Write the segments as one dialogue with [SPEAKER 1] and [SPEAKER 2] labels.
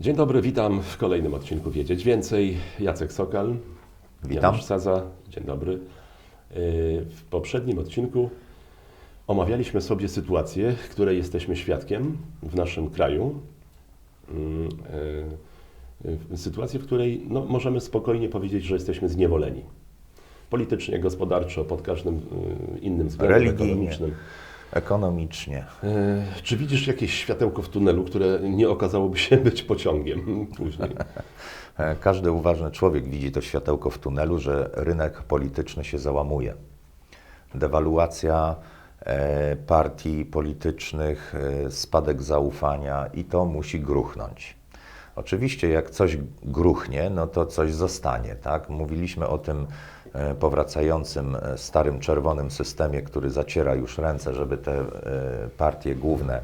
[SPEAKER 1] Dzień dobry, witam w kolejnym odcinku Wiedzieć Więcej. Jacek Sokal,
[SPEAKER 2] Witam.
[SPEAKER 1] Janusz Saza. Dzień dobry. Yy, W poprzednim odcinku omawialiśmy sobie sytuację, której jesteśmy świadkiem w naszym kraju. Mm, yy, yy, Sytuację, w której no, możemy spokojnie powiedzieć, że jesteśmy zniewoleni. Politycznie, gospodarczo, pod każdym innym względem
[SPEAKER 2] Religijnie.
[SPEAKER 1] ekonomicznym.
[SPEAKER 2] Ekonomicznie.
[SPEAKER 1] E, Czy widzisz jakieś światełko w tunelu, które nie okazałoby się być pociągiem później?
[SPEAKER 2] E, Każdy uważny człowiek widzi to światełko w tunelu, że rynek polityczny się załamuje. Dewaluacja e, partii politycznych, spadek zaufania i to musi gruchnąć. Oczywiście, jak coś gruchnie, no to coś zostanie, tak? Mówiliśmy o tym powracającym e, starym czerwonym systemie, który zaciera już ręce, żeby te e, partie główne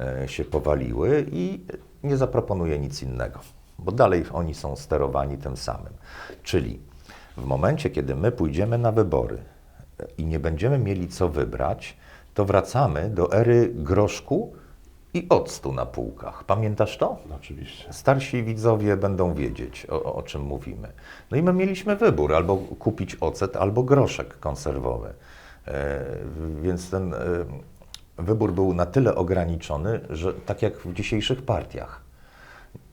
[SPEAKER 2] e, się powaliły i nie zaproponuje nic innego, bo dalej oni są sterowani tym samym. Czyli w momencie, kiedy my pójdziemy na wybory e, i nie będziemy mieli co wybrać, to wracamy do ery groszku i octu na półkach. Pamiętasz to?
[SPEAKER 1] Oczywiście.
[SPEAKER 2] Starsi widzowie będą wiedzieć, o, o czym mówimy. No i my mieliśmy wybór, albo kupić ocet, albo groszek konserwowy. E, więc ten e, wybór był na tyle ograniczony, że tak jak w dzisiejszych partiach.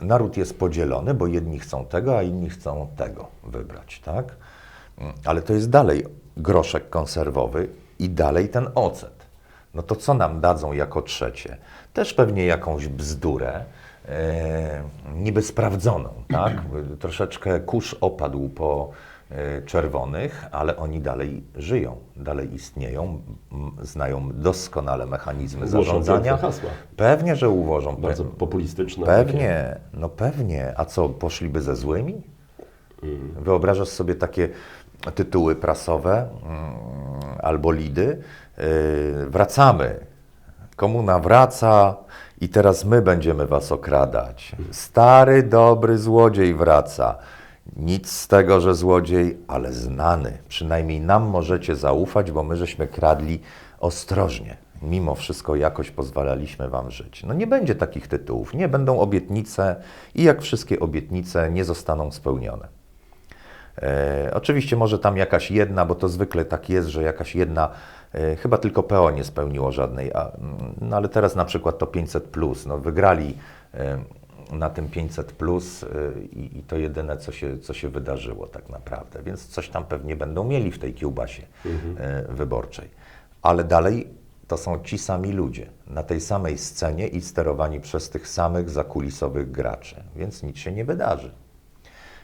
[SPEAKER 2] Naród jest podzielony, bo jedni chcą tego, a inni chcą tego wybrać, tak? Mm, Ale to jest dalej groszek konserwowy i dalej ten ocet. No to co nam dadzą jako trzecie? Też pewnie jakąś bzdurę, e, niby sprawdzoną, tak? Troszeczkę kurz opadł po e, czerwonych, ale oni dalej żyją, dalej istnieją, znają doskonale mechanizmy
[SPEAKER 1] Ułożą
[SPEAKER 2] zarządzania.
[SPEAKER 1] hasła.
[SPEAKER 2] Pewnie, że ułożą.
[SPEAKER 1] Bardzo populistyczne. takie.
[SPEAKER 2] Pewnie, no pewnie. A co, poszliby ze złymi? Wyobrażasz sobie takie tytuły prasowe mm, albo lidy? Yy, wracamy. Komuna wraca i teraz my będziemy was okradać. Stary, dobry złodziej wraca. Nic z tego, że złodziej, ale znany. Przynajmniej nam możecie zaufać, bo my żeśmy kradli ostrożnie. Mimo wszystko jakoś pozwalaliśmy wam żyć. No nie będzie takich tytułów, nie będą obietnice i jak wszystkie obietnice nie zostaną spełnione. E, oczywiście może tam jakaś jedna, bo to zwykle tak jest, że jakaś jedna, chyba tylko PO nie spełniło żadnej, a, mm, no ale teraz na przykład to 500, plus, no wygrali e, na tym 500 plus e, i, i to jedyne, co się, co się wydarzyło tak naprawdę, więc coś tam pewnie będą mieli w tej kiełbasie e, wyborczej. Ale dalej to są ci sami ludzie na tej samej scenie i sterowani przez tych samych zakulisowych graczy, więc nic się nie wydarzy.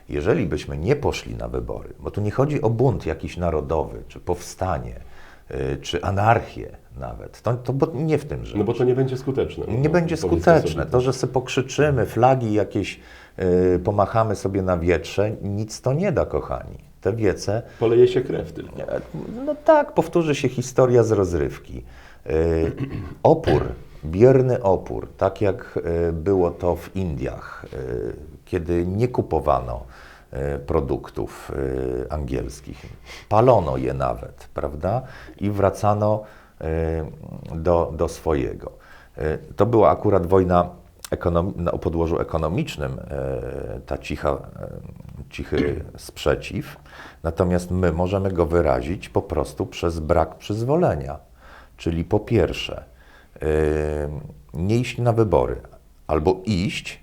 [SPEAKER 2] Jeżeli byśmy nie poszli na wybory, bo tu nie chodzi o bunt jakiś narodowy, czy powstanie, czy anarchię nawet, to, to bo nie w tym rzecz.
[SPEAKER 1] No bo to nie będzie skuteczne.
[SPEAKER 2] nie
[SPEAKER 1] No,
[SPEAKER 2] będzie skuteczne. To, że sobie pokrzyczymy, flagi jakieś y, pomachamy sobie na wietrze, nic to nie da, kochani. Te wiece
[SPEAKER 1] Poleje się krew tylko.
[SPEAKER 2] No tak, powtórzy się historia z rozrywki. E, Opór, bierny opór, tak jak e, było to w Indiach, e, kiedy nie kupowano produktów e, angielskich. Palono je nawet, prawda? I wracano e, do, do swojego. E, To była akurat wojna o podłożu ekonomicznym, e, ta cicha, e, cichy sprzeciw, natomiast my możemy go wyrazić po prostu przez brak przyzwolenia. Czyli po pierwsze, e, nie iść na wybory, albo iść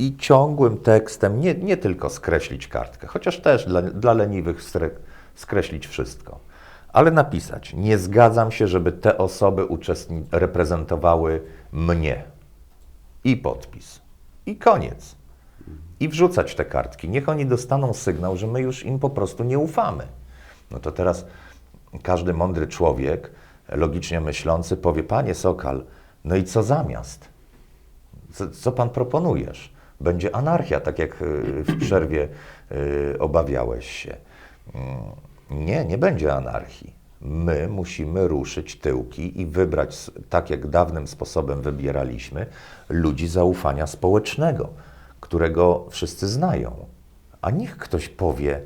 [SPEAKER 2] i ciągłym tekstem, nie, nie tylko skreślić kartkę, chociaż też dla, dla leniwych skreślić wszystko, ale napisać, nie zgadzam się, żeby te osoby reprezentowały mnie. I podpis. I koniec. I wrzucać te kartki. Niech oni dostaną sygnał, że my już im po prostu nie ufamy. No to teraz każdy mądry człowiek, logicznie myślący, powie: Panie Sokal, no i co zamiast? Co, co pan proponujesz? Będzie anarchia, tak jak y, w przerwie y, obawiałeś się. Mm, Nie, nie będzie anarchii. My musimy ruszyć tyłki i wybrać, tak jak dawnym sposobem wybieraliśmy, ludzi zaufania społecznego, którego wszyscy znają. A niech ktoś powie,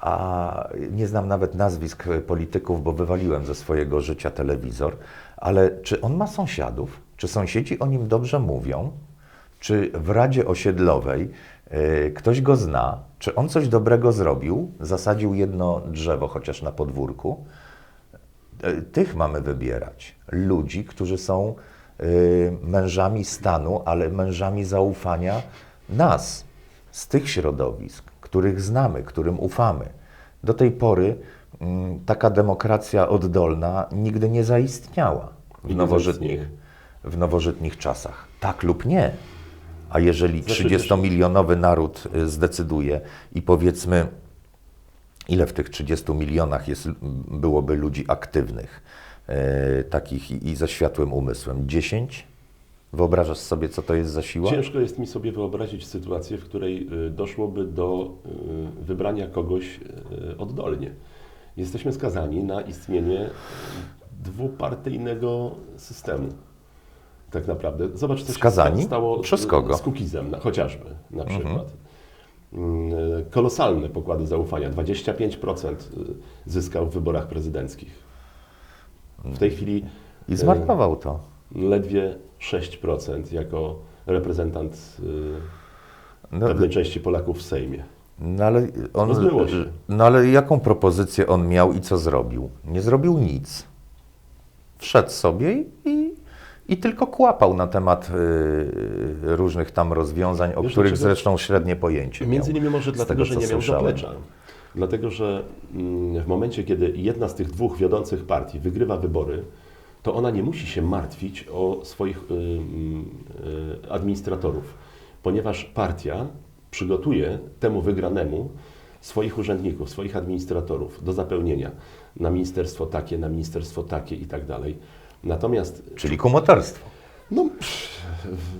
[SPEAKER 2] a nie znam nawet nazwisk polityków, bo wywaliłem ze swojego życia telewizor, ale czy on ma sąsiadów? Czy sąsiedzi o nim dobrze mówią? Czy w Radzie Osiedlowej y, ktoś go zna? Czy on coś dobrego zrobił? Zasadził jedno drzewo chociaż na podwórku? Y, Tych mamy wybierać. Ludzi, którzy są y, mężami stanu, ale mężami zaufania nas, z tych środowisk, których znamy, którym ufamy. Do tej pory mm, taka demokracja oddolna nigdy nie zaistniała w nowożytnych, w nowożytnych czasach. Tak lub nie. A jeżeli
[SPEAKER 1] Znaczy,
[SPEAKER 2] 30-milionowy naród y, zdecyduje i powiedzmy, ile w tych 30 milionach jest, byłoby ludzi aktywnych, e, takich i, i ze światłym umysłem? 10? Wyobrażasz sobie, co to jest za siła?
[SPEAKER 1] Ciężko jest mi sobie wyobrazić sytuację, w której y, doszłoby do y, wybrania kogoś oddolnie. Jesteśmy skazani na istnienie dwupartyjnego systemu. Tak naprawdę. Zobacz, co
[SPEAKER 2] Skazani?
[SPEAKER 1] się stało
[SPEAKER 2] Przez kogo?
[SPEAKER 1] z Kukizem, na- chociażby na
[SPEAKER 2] Mhm.
[SPEAKER 1] przykład. Y, Kolosalne pokłady zaufania. 25% y, zyskał w wyborach prezydenckich. W tej chwili
[SPEAKER 2] I zmarnował to.
[SPEAKER 1] ledwie 6% jako reprezentant
[SPEAKER 2] No,
[SPEAKER 1] pewnej części Polaków w Sejmie.
[SPEAKER 2] no, ale on, no ale jaką propozycję on miał i co zrobił? Nie zrobił nic. Wszedł sobie i, i, tylko kłapał na temat y, różnych tam rozwiązań, o
[SPEAKER 1] Wiesz,
[SPEAKER 2] których
[SPEAKER 1] dlaczego?
[SPEAKER 2] zresztą średnie pojęcie
[SPEAKER 1] Między innymi może dlatego,
[SPEAKER 2] tego,
[SPEAKER 1] że nie miał
[SPEAKER 2] słyszałem.
[SPEAKER 1] zaplecza. Dlatego, że mm, w momencie, kiedy jedna z tych dwóch wiodących partii wygrywa wybory, to ona nie musi się martwić o swoich y, y, administratorów, ponieważ partia przygotuje temu wygranemu swoich urzędników, swoich administratorów do zapełnienia na ministerstwo takie, na ministerstwo takie i tak dalej. Natomiast
[SPEAKER 2] Czyli kumoterstwo.
[SPEAKER 1] no,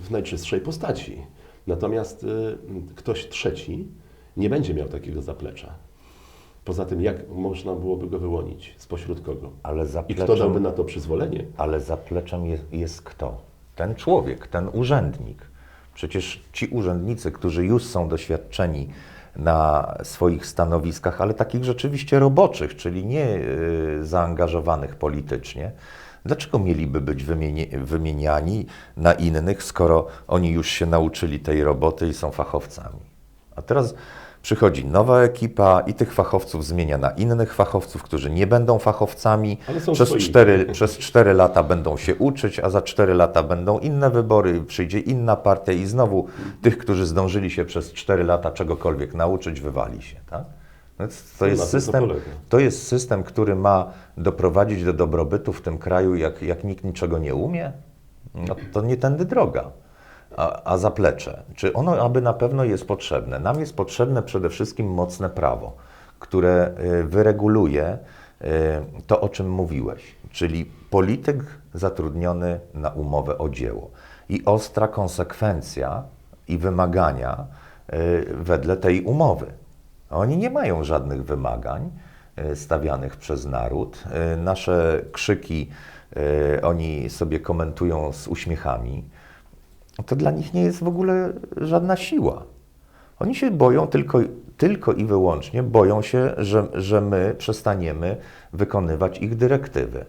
[SPEAKER 1] w najczystszej postaci. Natomiast y, ktoś trzeci nie będzie miał takiego zaplecza. Poza tym, jak można byłoby go wyłonić? Spośród kogo?
[SPEAKER 2] Ale
[SPEAKER 1] I kto dałby
[SPEAKER 2] zapleczem,
[SPEAKER 1] na to przyzwolenie?
[SPEAKER 2] ale zapleczem jest, jest kto? Ten człowiek, ten urzędnik. Przecież ci urzędnicy, którzy już są doświadczeni na swoich stanowiskach, ale takich rzeczywiście roboczych, czyli nie y, zaangażowanych politycznie, dlaczego mieliby być wymieni- wymieniani na innych, skoro oni już się nauczyli tej roboty i są fachowcami? A teraz przychodzi nowa ekipa i tych fachowców zmienia na innych fachowców, którzy nie będą fachowcami. Przez
[SPEAKER 1] swoi.
[SPEAKER 2] cztery, przez cztery lata będą się uczyć, a za cztery lata będą inne wybory, przyjdzie inna partia i znowu tych, którzy zdążyli się przez cztery lata czegokolwiek nauczyć, wywali się. Tak? Więc to, jest
[SPEAKER 1] to
[SPEAKER 2] system, to jest system, który ma doprowadzić do dobrobytu w tym kraju, jak, jak nikt niczego nie umie. No, to nie tędy droga. A, a zaplecze, czy ono aby na pewno jest potrzebne? Nam jest potrzebne przede wszystkim mocne prawo, które y, wyreguluje y, to, o czym mówiłeś, czyli polityk zatrudniony na umowę o dzieło i ostra konsekwencja i wymagania y, wedle tej umowy. Oni nie mają żadnych wymagań y, stawianych przez naród. Y, Nasze krzyki y, oni sobie komentują z uśmiechami to dla nich nie jest w ogóle żadna siła. Oni się boją tylko, tylko i wyłącznie, boją się, że, że my przestaniemy wykonywać ich dyrektywy,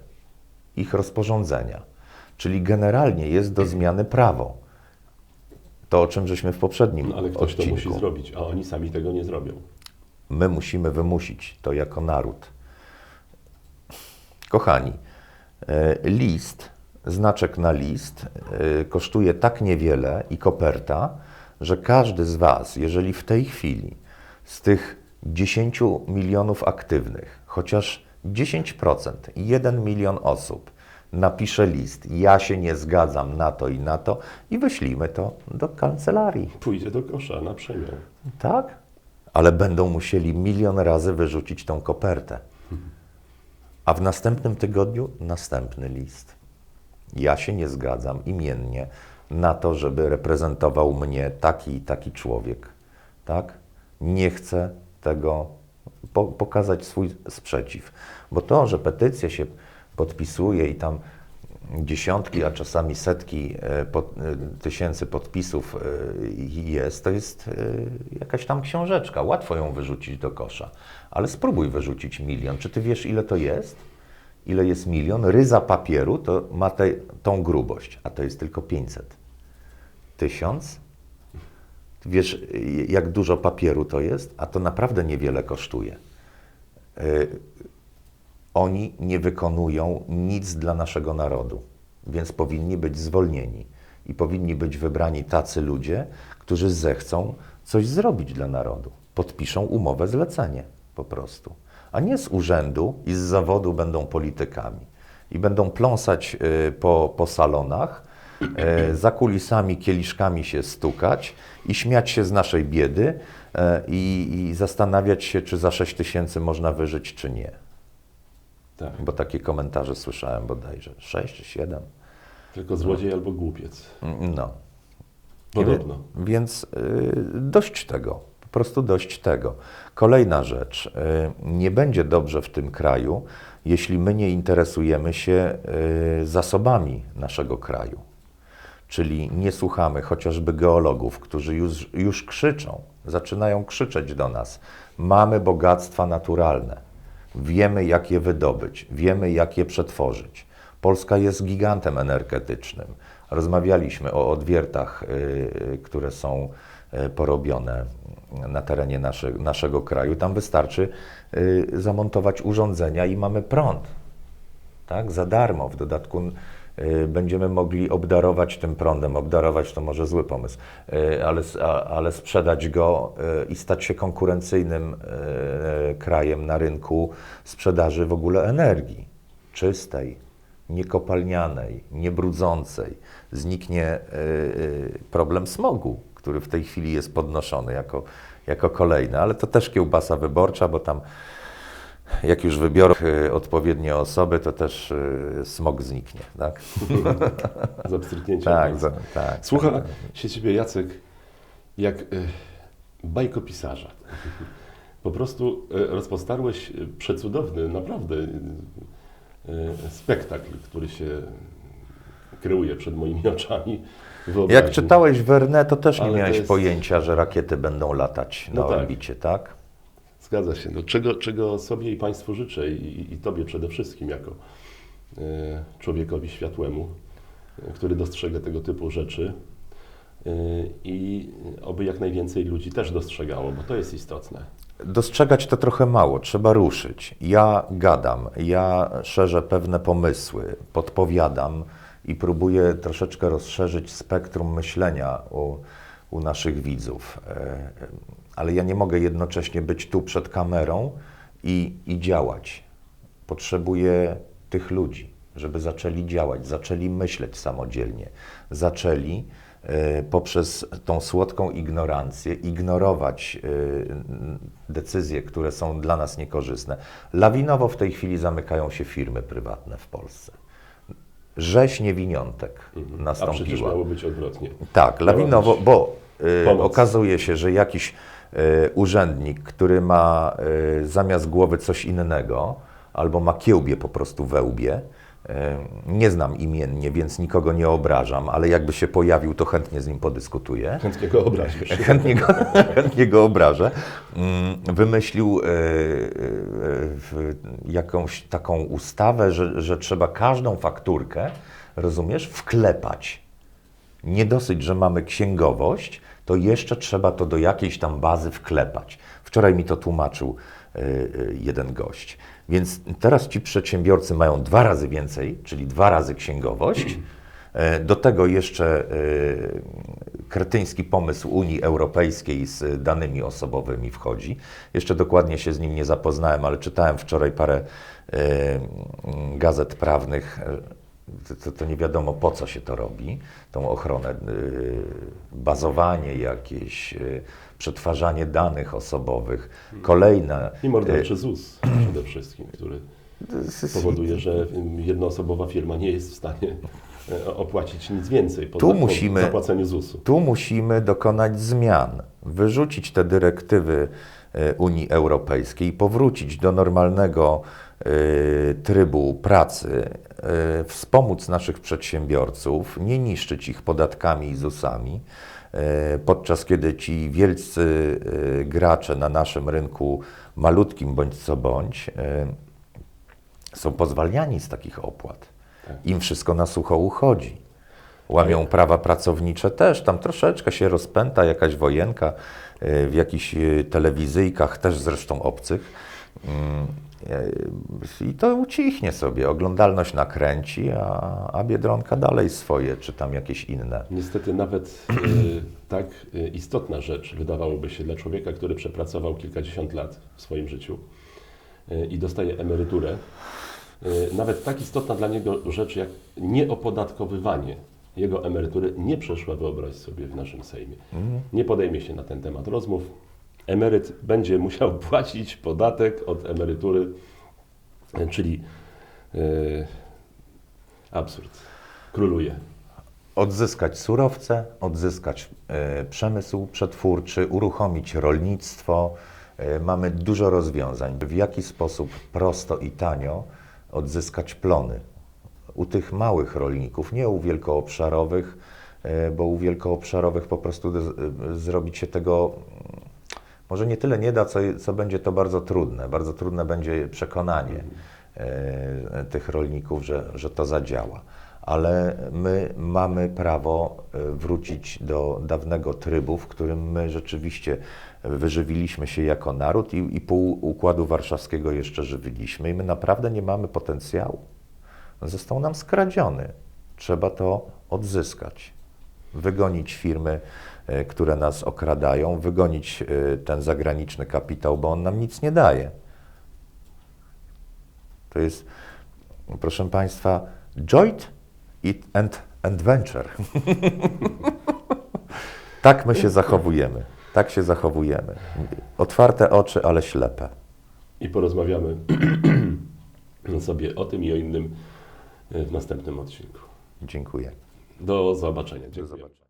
[SPEAKER 2] ich rozporządzenia. Czyli generalnie jest do zmiany prawo. To, o czym żeśmy w poprzednim
[SPEAKER 1] No, ale ktoś
[SPEAKER 2] odcinku.
[SPEAKER 1] to musi zrobić, a oni sami tego nie zrobią.
[SPEAKER 2] My musimy wymusić to jako naród. Kochani, e, list, znaczek na list e, kosztuje tak niewiele i koperta, że każdy z Was, jeżeli w tej chwili z tych 10 milionów aktywnych, chociaż 10%, 1 milion osób napisze list, ja się nie zgadzam na to i na to i wyślijmy to do kancelarii.
[SPEAKER 1] Pójdzie do kosza na przemian.
[SPEAKER 2] Tak, ale będą musieli milion razy wyrzucić tą kopertę. A w następnym tygodniu następny list. Ja się nie zgadzam imiennie na to, żeby reprezentował mnie taki i taki człowiek. Tak? Nie chcę tego po, pokazać swój sprzeciw. Bo to, że petycję się podpisuje i tam dziesiątki, a czasami setki e, pod, e, tysięcy podpisów e, jest, to jest jakaś tam książeczka. Łatwo ją wyrzucić do kosza. Ale spróbuj wyrzucić milion. Czy ty wiesz, ile to jest? Ile jest milion? Ryza papieru to ma te, tą grubość, a to jest tylko 500. Tysiąc? Wiesz, jak dużo papieru to jest? A to naprawdę niewiele kosztuje. Oni nie wykonują nic dla naszego narodu, więc powinni być zwolnieni i powinni być wybrani tacy ludzie, którzy zechcą coś zrobić dla narodu. Podpiszą umowę zlecenie po prostu. A nie z urzędu i z zawodu będą politykami i będą pląsać y, po, po salonach, y, za kulisami kieliszkami się stukać i śmiać się z naszej biedy y, i, i zastanawiać się, czy za 6 tysięcy można wyżyć, czy nie.
[SPEAKER 1] Tak.
[SPEAKER 2] Bo takie komentarze słyszałem bodajże. 6 czy 7.
[SPEAKER 1] Tylko złodziej albo głupiec.
[SPEAKER 2] No.
[SPEAKER 1] Podobno.
[SPEAKER 2] Więc y, dość tego. Po prostu dość tego. Kolejna rzecz. Y, nie będzie dobrze w tym kraju, jeśli my nie interesujemy się y, zasobami naszego kraju. Czyli nie słuchamy chociażby geologów, którzy już, już krzyczą, zaczynają krzyczeć do nas: Mamy bogactwa naturalne, wiemy jak je wydobyć, wiemy jak je przetworzyć. Polska jest gigantem energetycznym. Rozmawialiśmy o odwiertach, y, które są y, porobione na terenie nasze, naszego kraju. Tam wystarczy y, zamontować urządzenia i mamy prąd tak, za darmo. W dodatku y, będziemy mogli obdarować tym prądem, obdarować to może zły pomysł, y, ale, ale sprzedać go y, i stać się konkurencyjnym y, krajem na rynku sprzedaży w ogóle energii czystej, niekopalnianej, niebrudzącej. Zniknie y, y, problem smogu, który w tej chwili jest podnoszony jako, jako kolejny, ale to też kiełbasa wyborcza, bo tam jak już wybiorą y, odpowiednie osoby, to też y, smog zniknie, tak?
[SPEAKER 1] Za pstryknięcia
[SPEAKER 2] Tak, za, tak.
[SPEAKER 1] Słucha
[SPEAKER 2] tak.
[SPEAKER 1] się ciebie, Jacek, jak y, bajkopisarza. Po prostu y, rozpostarłeś przecudowny, naprawdę y, y, spektakl, który się kreuje przed moimi oczami. Wyobraźni.
[SPEAKER 2] Jak czytałeś Verne, to też nie
[SPEAKER 1] Ale
[SPEAKER 2] miałeś
[SPEAKER 1] jest-
[SPEAKER 2] pojęcia, że rakiety będą latać na
[SPEAKER 1] No tak.
[SPEAKER 2] orbicie, tak?
[SPEAKER 1] Zgadza się. No, czego, czego sobie i Państwu życzę i, i Tobie przede wszystkim jako e, człowiekowi światłemu, e, który dostrzega tego typu rzeczy e, i oby jak najwięcej ludzi też dostrzegało, bo to jest istotne.
[SPEAKER 2] Dostrzegać to trochę mało, trzeba ruszyć. Ja gadam, ja szerzę pewne pomysły, podpowiadam i próbuję troszeczkę rozszerzyć spektrum myślenia u, u naszych widzów. Ale ja nie mogę jednocześnie być tu przed kamerą i, i działać. Potrzebuję tych ludzi, żeby zaczęli działać, zaczęli myśleć samodzielnie, zaczęli e, poprzez tą słodką ignorancję ignorować e, decyzje, które są dla nas niekorzystne. Lawinowo w tej chwili zamykają się firmy prywatne w Polsce. Rzeź niewiniątek
[SPEAKER 1] A przecież
[SPEAKER 2] nastąpiła.
[SPEAKER 1] miało być odwrotnie.
[SPEAKER 2] Tak, lawinowo, bo y, okazuje się, że jakiś urzędnik, który ma y, zamiast głowy coś innego, albo ma kiełbie po prostu we łbie, y, nie znam imiennie, więc nikogo nie obrażam, ale jakby się pojawił, to chętnie z nim podyskutuję.
[SPEAKER 1] Chętnie go obrazisz.
[SPEAKER 2] Chętnie go, chętnie go obrażę. Mm, Wymyślił e, e, jakąś taką ustawę, że, że trzeba każdą fakturkę, rozumiesz, wklepać. Nie dosyć, że mamy księgowość, to jeszcze trzeba to do jakiejś tam bazy wklepać. Wczoraj mi to tłumaczył e, e, jeden gość. Więc teraz ci przedsiębiorcy mają dwa razy więcej, czyli dwa razy księgowość. E, Do tego jeszcze kretyński pomysł Unii Europejskiej z danymi osobowymi wchodzi. Jeszcze dokładnie się z nim nie zapoznałem, ale czytałem wczoraj parę gazet prawnych. To, to, nie wiadomo po co się to robi, tą ochronę, y, bazowanie jakieś, y, przetwarzanie danych osobowych, kolejne.
[SPEAKER 1] I morderczy ZUS przede wszystkim, który
[SPEAKER 2] y,
[SPEAKER 1] powoduje, że jednoosobowa firma nie jest w stanie opłacić nic więcej po,
[SPEAKER 2] Tu musimy-
[SPEAKER 1] zapłaceniu ZUS-u.
[SPEAKER 2] Tu musimy dokonać zmian, wyrzucić te dyrektywy y, Unii Europejskiej i powrócić do normalnego y, trybu pracy, y, wspomóc naszych przedsiębiorców, nie niszczyć ich podatkami i ZUS-ami, y, podczas kiedy ci wielcy y, gracze na naszym rynku, malutkim bądź co bądź, y, są pozwalniani z takich opłat.
[SPEAKER 1] Tak.
[SPEAKER 2] Im wszystko na sucho uchodzi. Łamią prawa pracownicze też, tam troszeczkę się rozpęta jakaś wojenka y, w jakichś y, telewizyjkach, też zresztą obcych. Y, I to ucichnie sobie, oglądalność nakręci, a, a Biedronka dalej swoje, czy tam jakieś inne.
[SPEAKER 1] Niestety nawet e, tak e, istotna rzecz, wydawałoby się dla człowieka, który przepracował kilkadziesiąt lat w swoim życiu e, i dostaje emeryturę, e, nawet tak istotna dla niego rzecz jak nieopodatkowywanie jego emerytury nie przeszła, wyobraź sobie, w naszym Sejmie. Nie podejmie się na ten temat rozmów. Emeryt będzie musiał płacić podatek od emerytury, czyli e, absurd. Króluje.
[SPEAKER 2] odzyskać surowce, odzyskać e, przemysł przetwórczy, uruchomić rolnictwo. E, mamy dużo rozwiązań. W jaki sposób prosto i tanio odzyskać plony u tych małych rolników, nie u wielkoobszarowych, bo u wielkoobszarowych po prostu zrobić się tego może nie tyle nie da, co, co będzie to bardzo trudne. Bardzo trudne będzie przekonanie e, tych rolników, że, że to zadziała. Ale my mamy prawo e, wrócić do dawnego trybu, w którym my rzeczywiście wyżywiliśmy się jako naród i, i pół Układu Warszawskiego jeszcze żywiliśmy. I my naprawdę nie mamy potencjału. Został nam skradziony. Trzeba to odzyskać wygonić firmy, e, które nas okradają, wygonić e, ten zagraniczny kapitał, bo on nam nic nie daje. To jest, proszę Państwa, joint it and adventure. tak my się zachowujemy. Tak się zachowujemy. Otwarte oczy, ale ślepe.
[SPEAKER 1] i porozmawiamy sobie o tym i o innym w następnym odcinku.
[SPEAKER 2] Dziękuję.
[SPEAKER 1] Do zobaczenia.
[SPEAKER 2] Do
[SPEAKER 1] Dziękuję.
[SPEAKER 2] zobaczenia.